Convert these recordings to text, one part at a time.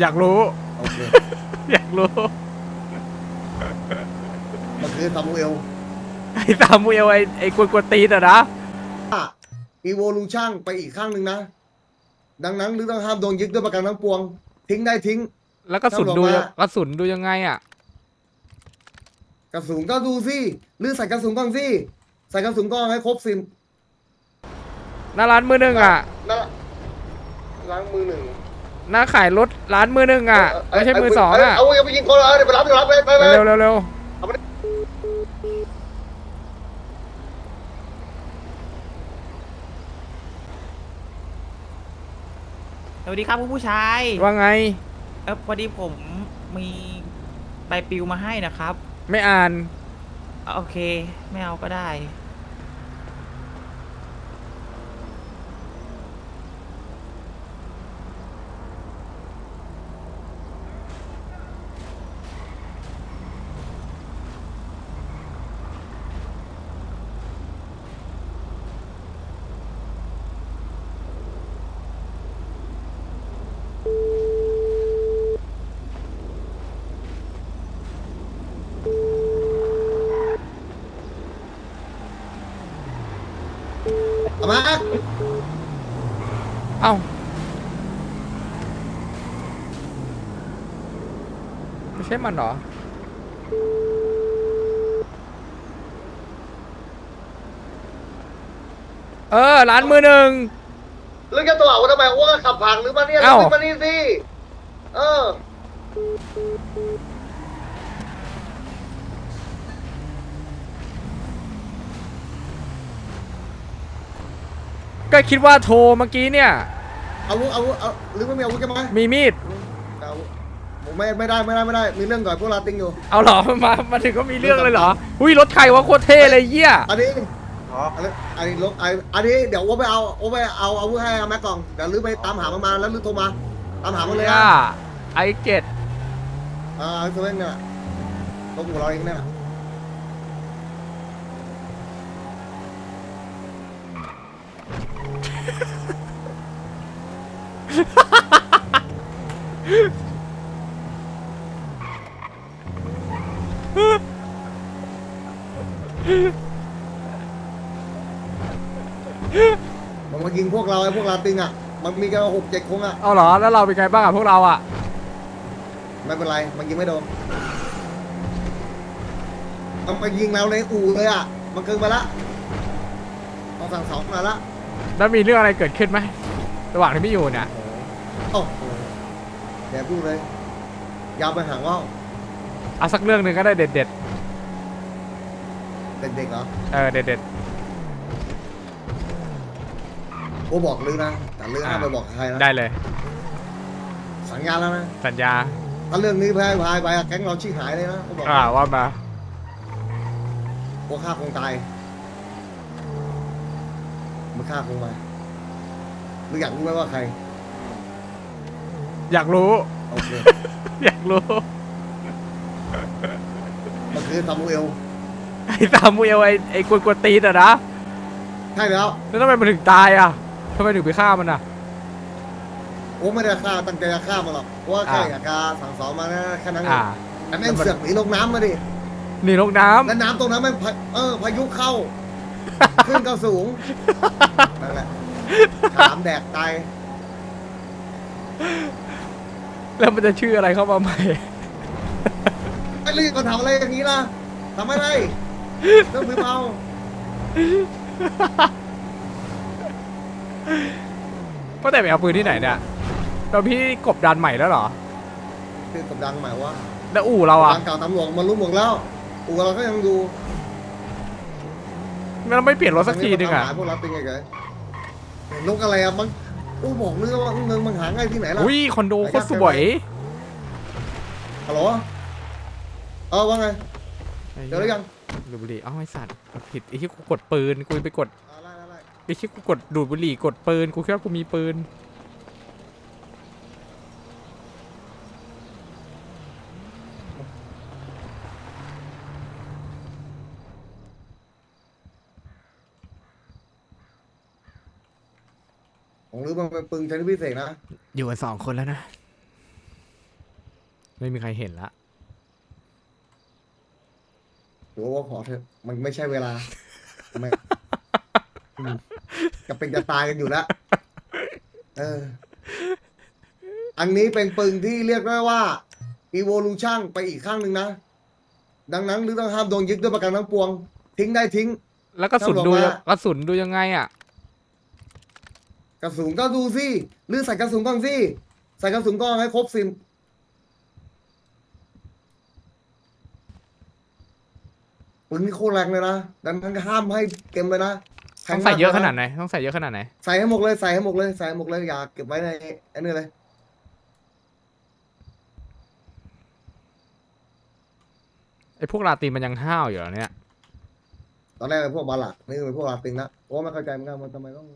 อยากรู้ โอเคอยากรู้ มันคือซามูเอลไอ้ตามุเอลไอ้ไอ้กวนกวนตีนอะนะ อีโวลูชั่นไปอีกข้างหนึ่งนะ ดังนั้นหรือต้องห้ามโดนยึดด้วยประกันทั้งปวง ทิ้งได้ทิ้ง แล้วกระสุนถ้าบอกดูว่ากระสุนดูยังไงอะกระสุนก็ดูสิหรือใส่กระสุนก่อนสิใส่กระสุนก่อนให้ครบสิบหน้าร้านมือหนึ่งอะนะล้างมือหนึ่ง หน้าขายรถร้านมือหนึ่งอะไม่ใช่มือสองอะเอาเอาไปยิงคนเอาเดี๋ยวไปรับเดี๋ยวรับไปไปไปเร็วเร็วเร็วสวัสดีครับคุณผู้ชายว่าไงเออพอดีผมมีใบปลิวมาให้นะครับ ไม่อ่าน โอเค ไม่เอาก็ได้ อามาเอ้าไม่ใช่มันเหรอ เออร้านมือหนึ่งเรื่องแค่ตัวเอาทำไมว่าขับผ่านหรือมาเนี่ยเอ้า ขึ้นมานี่สิเออ ก็คิดว่าโทรเมื่อกี้เนี่ย เอาวุธเอาวุธเอาหรือไม่มีอาวุธใช่ไหมมีมีด เอาผมไม่ไม่ได้ไม่ได้ไม่ได้มีเรื่องก่อนพวกลาติงอยู่เอาเหรอ มามาถึงก็มีเรื่องเลยเหรอ อุ้ยรถใครวะโคตรเท่เลยเยี่ยอันนี้อันนี้อันนี้ลบอันอันนี้เดี๋ยวว่าไปเอาว่าไปเอาอาวุธให้แม็กกล่องเดี๋ยวลือไปตามหามันมาแล้วลือโทรมาตามหามันเลยอ่าอะไอเจ็ดอ่าไอ้ตัวเองเนี่ยตัวของเราเองเนี่ย มันมายิงพวกเราไอ้พวกลาติงอะ มันมีกันหกเจ็ดคงอะ เอาเหรอ แล้วเราเป็นไงบ้างอะพวกเราอะไม่เป็นไร มันยิงไม่โดน มันมายิงเราในอู่เลยอะ มันเกินไปละต้องสั่งสองมาละ แล้วมีเรื่องอะไรเกิดขึ้นไหมระหว่างที่ไม่อยู่เนี่ยโอ้โหเดี๋ยวพูดเลย ยาวไปหางว่าวเอาสักเรื่องหนึ่งก็ได้เด็ดเด็กๆเหรอๆเออเด็ด กูบอกลือนะ แต่ลือห้ามอ่า ไปบอกใครนะ ๆได้เลย สัญญาแล้วนะ สัญญาถ้าเรื่องนี้แพ้พายไปอะแก๊งเราชี้หายเลยนะกูบอกอ่าว่ามากูฆ่าคงตาย มึงฆ่าคงมาหรืออยากรู้ไหมว่าใคร อยากรู้ โอเค อยากรู้ มันคือซามูเอล ไอ้ตามุเอลไอ้ไอ้กวนกวนตีนอะนะ ใช่แล้ว แล้วทำไมมันถึงตายอะทำไมถึงไปฆ่ามันอะโอ้ไม่ได้ฆ่าตั้งใจจะฆ่ามันหรอกเพราะว่าแค่อ่า อยากจะสั่งสอนมานะแค่นั้นเออ่างแต่แม่งเสือกหนีลงน้ำมาดิหนีลงน้แล้วน้ำตรงนั้นแม่งพาเออพายุเข้า ขึ้นก็สูงนั่นแหละถามแดกตายำแล้วมันจะชื่ออะไรเข้ามาใหม่ ไอ้รีบมาทำอะไรอย่างนี้ล่ะทำไม่ได้เรื่องมือเมาก็แต่ไปเอาปืนที่ไหนเนี่ยเราพี่กบดานใหม่แล้วเหรอ คือกำลังหมายว่าแล้วอู่เราอะทางเก่าตำรวจมารู้หมดแล้ว อูเราก็ยังดู เราไม่เปลี่ยนรถสักทีนึงอะตามหาพวกเราเป็นไงกันนกอะไรอะมันอูบอกเรื่องว่าเงินมันหาง่ายที่ไหนล่ะอุ้ยคอนโดโคตรสวยฮัลโหลเออว่าไงเจอหรือยังดูดบุหรี่เอ้าไอสัตว์กดผิดไอ้ที่กูกดปืนกูไปกดอ่าไล่ไล่ไล่ไอ้ที่กูกดดูดบุหรี่กดปืนกูคิดว่ากูมีปืน หรือมันเป็นปืนชนิดพิเศษนะอยู่กันสองคนแล้วนะ ไม่มีใครเห็นละ หรือว่าขอเถอะมันไม่ใช่เวลาไม่อืมจะเป็นจะตายกันอยู่แล้วเออ อันนี้เป็นปึงที่เรียกได้ว่า evolution ไปอีกข้างหนึ่งนะ ดังนั้นหรือต้องห้ามโดนยึดด้วยประกันทั้งปวง ทิ้งได้ทิ้ง แล้วกระสุนถ้าบอกดูว่า กระสุนดูยังไงอะ กระสุนก็ดูสิหรือใส่กระสุนก่อนสิใส่กระสุนก่อนให้ครบสิบปืนนี่โคตรแรงเลยนะดังนั้นก็ห้ามให้เก็บเลยนะแพต้องใส่เยอะมกขลนาดไหนต้องใส่เยอะขนาดไหนใส่ให้หมดเลยใส่ให้หมดเลยใส่ให้หมดเลยอย่าเก็บไว้ในไอ้นี่เลย ไอ้พวกลาตีนมันยังห้าวอยู่เหรอเนี่ย ตอนแรกเป็นพวกบาลักนี่เป็นพวกลาติงนะโอ้ไม่เข้าใจเหมือนกันว่าทำไมต้อง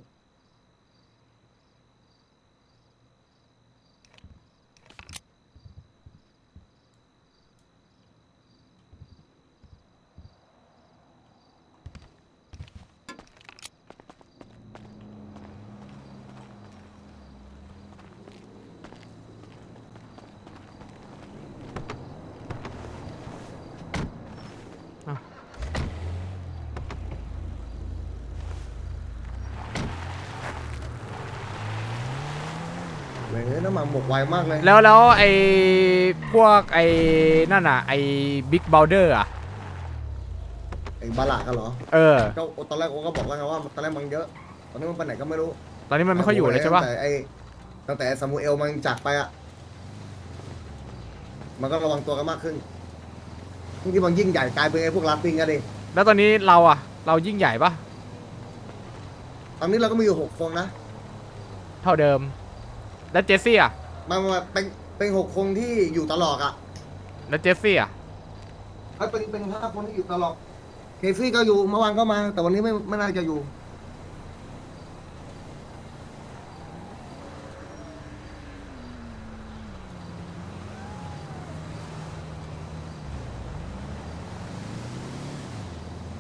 เลยน้ำมันหมกไวมากเลยแล้วแล้วไอ้พวกไอ้นั่นอะไอ้บิ๊กบ u ลเดอร์อะ ไอ้บาลักกันเหรอเออ ก็ตอนแรกโอ้ก็บอกแล้วไงว่าตอนแรกมันเยอะ ตอนนี้มันไปไหนก็ไม่รู้ตอนนี้มันไม่ค่อยอยู่เลยใช่ปะตั้งแต่ไอ้ตั้งแต่ซามูเอลมันจากไปอะ มันก็ระวังตัวกันมากขึ้นที่มันยิ่งใหญ่กลายเป็นไอ้พวกลาติงกันดิ แล้วตอนนี้เราอะ เรายิ่งใหญ่ปะตอนนี้เราก็มีอยู่หกคนนะ เท่าเดิม แล้วเจสซี่อะมันมาเป็นเป็นหกคนที่อยู่ตลอดอะแล้วเจสซี่อะเอ้ยเป็นเป็นห้าคนที่อยู่ตลอดเคซี่ก็อยู่เมื่อวานก็มา แต่วันนี้ไม่ไม่น่าจะอยู่อ